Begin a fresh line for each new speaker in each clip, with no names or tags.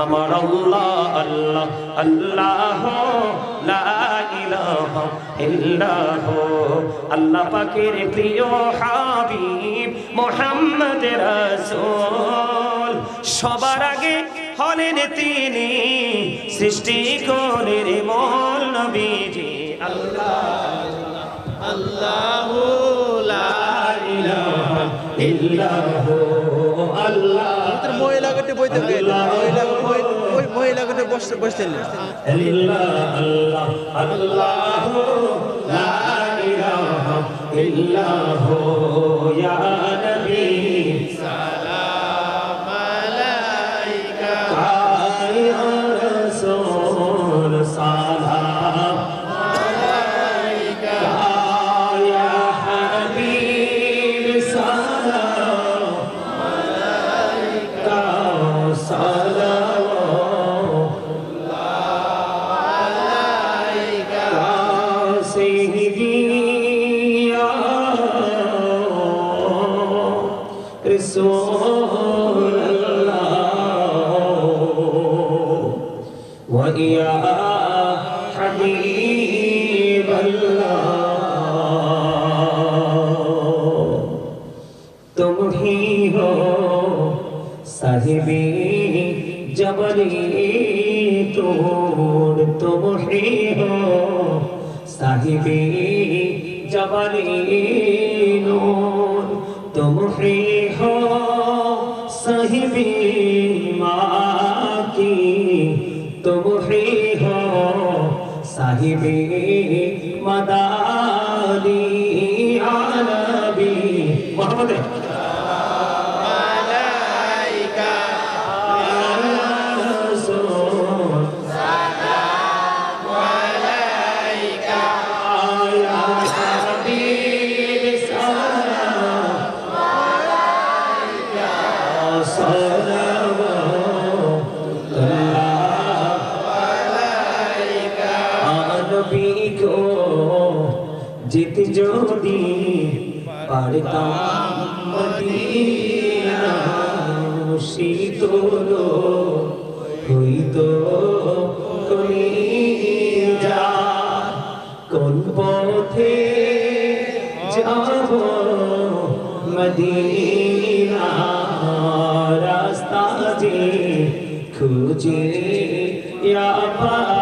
আমার আল্লাহ আল্লাহ আল্লাহ লা ইলাহা ইল্লাহ। আল্লাহ পাকের প্রিয় হাবিব মোহাম্মদ রাসূল। সবার আগে হলেন তিনি সৃষ্টি করেন মূল নবীজি। আল্লাহ আল্লাহ লা ইলাহা ইল্লাহ। আল্লাহ
মহিলা গটে বইতে গেল
এলাকাটা বসতেন না يا حبيب اللہ تم ہی ہو صاحبی جبری تور تم ہی ہو صاحبی جبری مداری عربی محمد ہے তো যেতে যদি পারতাম মদিনা শীতল হইত তুমি যা কোন পথে যাব মদিনা রাস্তা যে খুঁজে পাই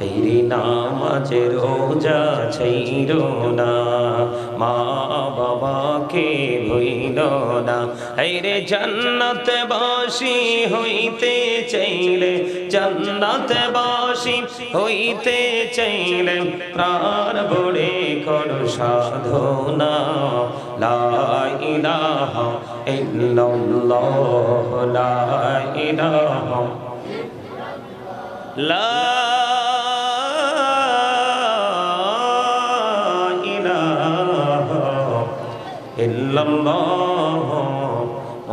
হেরি নামাজে রোজা ছেইর না, মা বাবাকে ভইল না। হেরে জান্নাত বাসি হইতে চাইলে জান্নাত বাসি হইতে চাইলে প্রাণ বড়ে কর সাধনা। লা ইলাহা ইল্লাল্লাহ। লা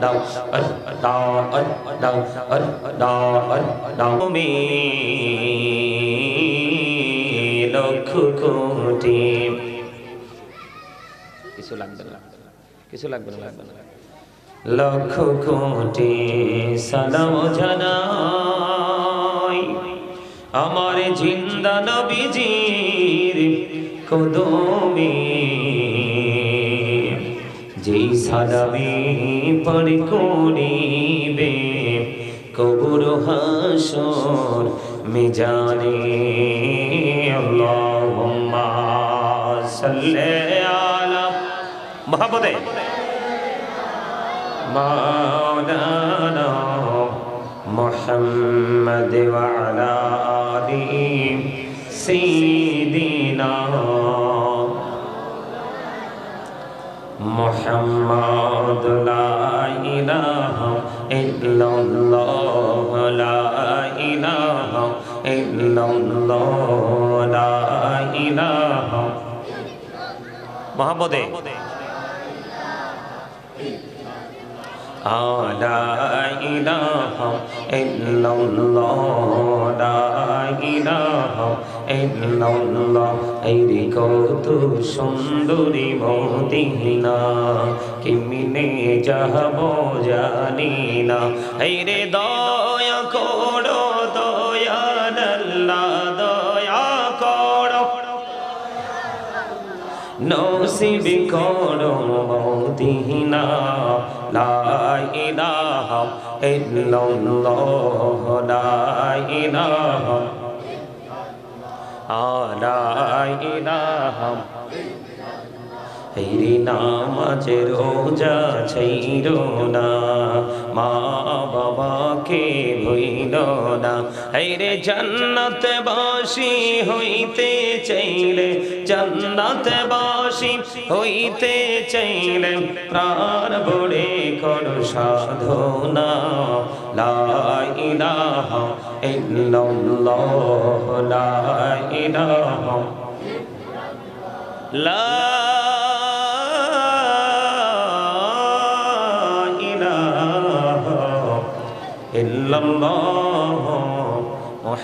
দাও দাও দাও দাও দাও তুমি লক্ষ কোটি কিছু লাগবে না। কিছু লাগবে না লাগবে না লক্ষ কোটি সালাম জানাই আমার জিন্দা নবীজির কদমে যেই সালামে পরে করিবে, কবুর হাসর মিজানে আল্লাহুম্মা সাল্লি আলা মহব্বতে মাওলানা মুহাম্মদ ওয়া আলা আলি সাইয়্যিদিনা لا إله إلا الله لا إله إلا الله لا إله محمد لا إله إلا الله لا إله ইল্লাল্লাহ এই রে কত সুন্দরী মদিনা কেমনে যাব জানি না এই রে দয়া করো দয়াল্লাহ দয়া করো। নসিব করো মদিনা লা ইলাহা ইল্লাল্লাহ, লা ইলাহা লা ইলাহা হেরি নামাজে রোজা ছেইর না মা বাবাকে ভইল না হেরে জান্নাত বাসি হইতে চাইলে জান্নাত বাসি হইতে চাইলে প্রাণ বড়ে কর সাধনা লা ইলাহা ইল্লাল্লাহ লা لا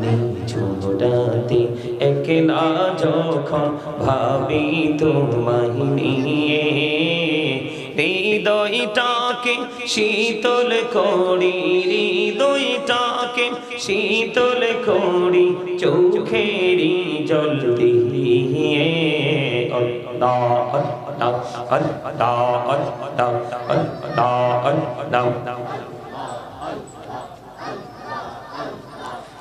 নিচুটাতে একলা যখন ভাবি তোমায় নিয়ে হৃদয়টাকে শীতল করি হৃদয়টাকে শীতল করি চোখেরি জল দিয়ে আল্লাহ আল্লাহ আল্লাহ আল্লাহ আল্লাহ আল্লাহ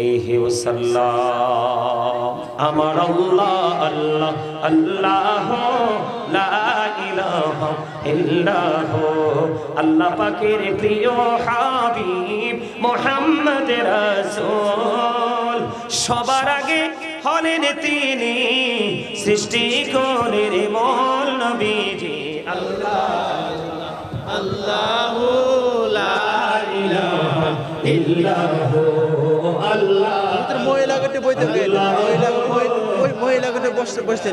আলাইহি ওয়াসাল্লাম। আমার আল্লাহ আল্লাহ আল্লাহ, লা ইলাহা ইল্লাহ। আল্লাহ পাকের প্রিয় হাবিব মোহাম্মদ রাসূল। সবার আগে হলেন তিনি সৃষ্টি করেন মূল নবীজি। আল্লাহ,
আল্লাহু মহিলা গটে বইতে মহিলা ওই মহিলা গটে বসতে বসতে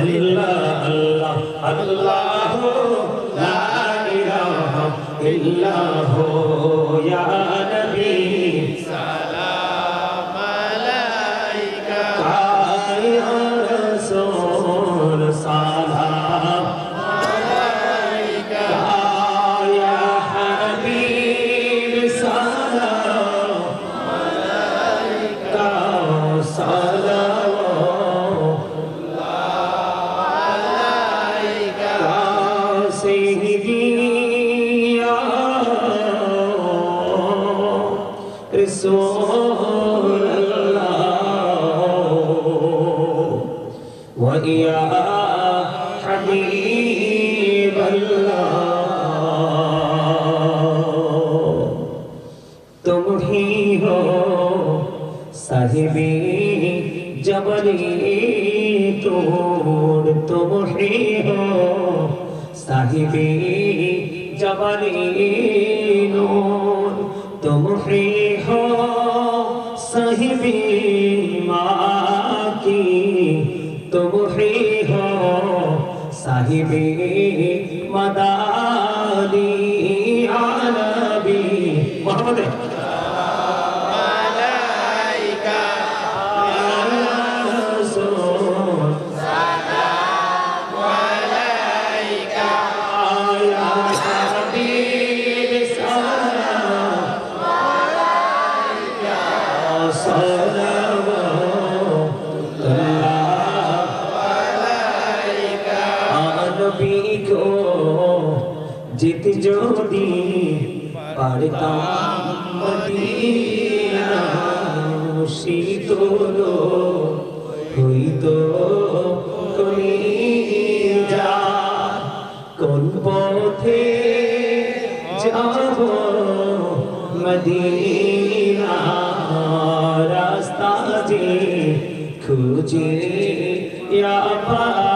আল্লাহ আল্লাহ আল্লাহ লা ইলাহা ইল্লাহ ইয়া নবী। يا حبيب الله تم ہی ہو صاحبی جبلی توڑ تم ہی ہو صاحبی جبلی نور
马达。
জিত যদি পারতাম মদিনা শীতল হইতো কলিজা কোন পথে যাব? মদিনা রাস্তা যে খুঁজে পাই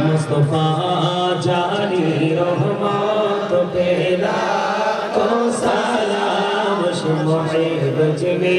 মুস্তফা জানি রহমত পেলা। কো সালাম শুমে বজবে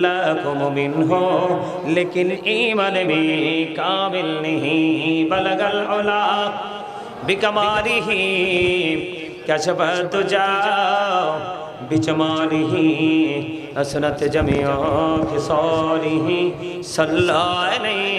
लाखों मुमिन हो लेकिन ईमान भी काबिल नहीं, बलगल औला, बिकमारी ही कशब तो जाओ बिचमान ही, असनत जमियों की सॉरी ही सल्लाह नहीं।